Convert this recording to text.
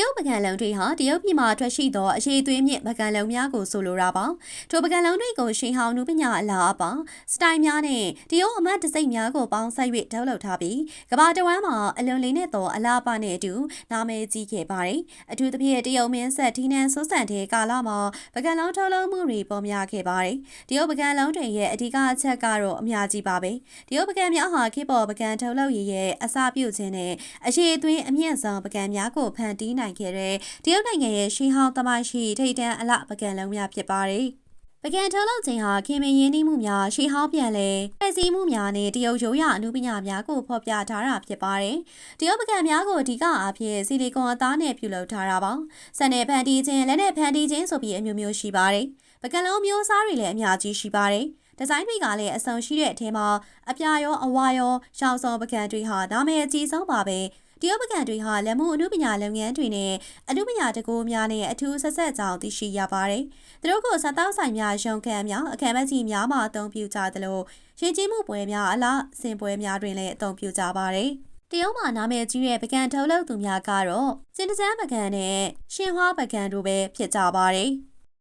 ရုတ်ပကံလုံးတွေဟာတရုတ်ပြည်မှာထွက်ရှိသောအရေးသွေးမြင့်ပကံလုံးများကိုဆိုလိုတာပါထိုပကံလုံးတွေကိုရှင်ဟောင်းနုပညာအလားအပါစတိုင်များနဲ့တရုတ်အမတ်တစိမ့်များကိုပေါင်းစပ်၍ထုတ်လုပ်ထားပြီးကမ္ဘာတဝမ်းမှာအလွန်လေးနဲ့သောအလားအပါနဲ့အတူနာမည်ကြီးခဲ့ပါတယ်အထူးသဖြင့်တရုတ်မင်းဆက်ဒီနန်ဆွဆန်တဲ့ကာလမှာပကံလုံးထုတ်လုပ်မှုတွေပေါ်များခဲ့ပါတယ်တရုတ်ပကံလုံးတွေရဲ့အဓိကအချက်ကတော့အများကြီးပါပဲတရုတ်ပကံများဟာခေတ်ပေါ်ပကံထုတ်လုပ်ရေးရဲ့အစပြုခြင်းနဲ့အရေးသွေးအမြင့်ဆုံးပကံများကိုဖန်တီးနိုင်ခဲ့တဲ့တရုတ်နိုင်ငံရဲ့ရှီဟောင်းသမိုင်းရှိထိတ်တန်းအလပကံလုံးများဖြစ်ပါတယ်။ပကံထုတ်လုပ်ခြင်းဟာခင်မင်းရင်းနှီးမှုများရှီဟောင်းပြန်လဲဖွဲ့စည်းမှုများနဲ့တရုတ်ရိုးရာအမှုပညာများကိုဖော်ပြထားတာဖြစ်ပါတယ်။တရုတ်ပကံများကိုအဓိကအားဖြင့်ဆီလီကွန်အသားနဲ့ပြုလုပ်ထားတာပါ။ဆန်နဲ့ဖန်တီးခြင်းလက်နဲ့ဖန်တီးခြင်းဆိုပြီးအမျိုးမျိုးရှိပါတယ်။ပကံလုံးမျိုးအစားတွေလည်းအများကြီးရှိပါတယ်။ဒီဇိုင်းတွေကလည်းအဆုံရှိတဲ့အထက်မှာအပြာရောအဝါရောရှောင်းစုံပကံတွေဟာနာမည်အကြီးဆုံးပါပဲ တရုတ်ပကံတွေဟာလက်မှုအမှုပညာလုပ်ငန်းတွေနဲ့အမှုပညာတကူများနဲ့အထူးဆက်ဆက်ကြောင်းသိရှိရပါတယ်။သူတို့ကိုစားတောက်ဆိုင်များရုံခန်းများအခမ်းမကြီးများမှာအသုံးပြုကြသလိုရှင်ကြီးမှုပွဲများအလားစင်ပွဲများတွင်လည်းအသုံးပြုကြပါတယ်။တရုတ်မှာနာမည်ကြီးတဲ့ပကံထုတ်လုပ်သူများကတော့စင်တစန်းပကံနဲ့ရှင်ဟွာပကံတို့ပဲဖြစ်ကြပါတယ်။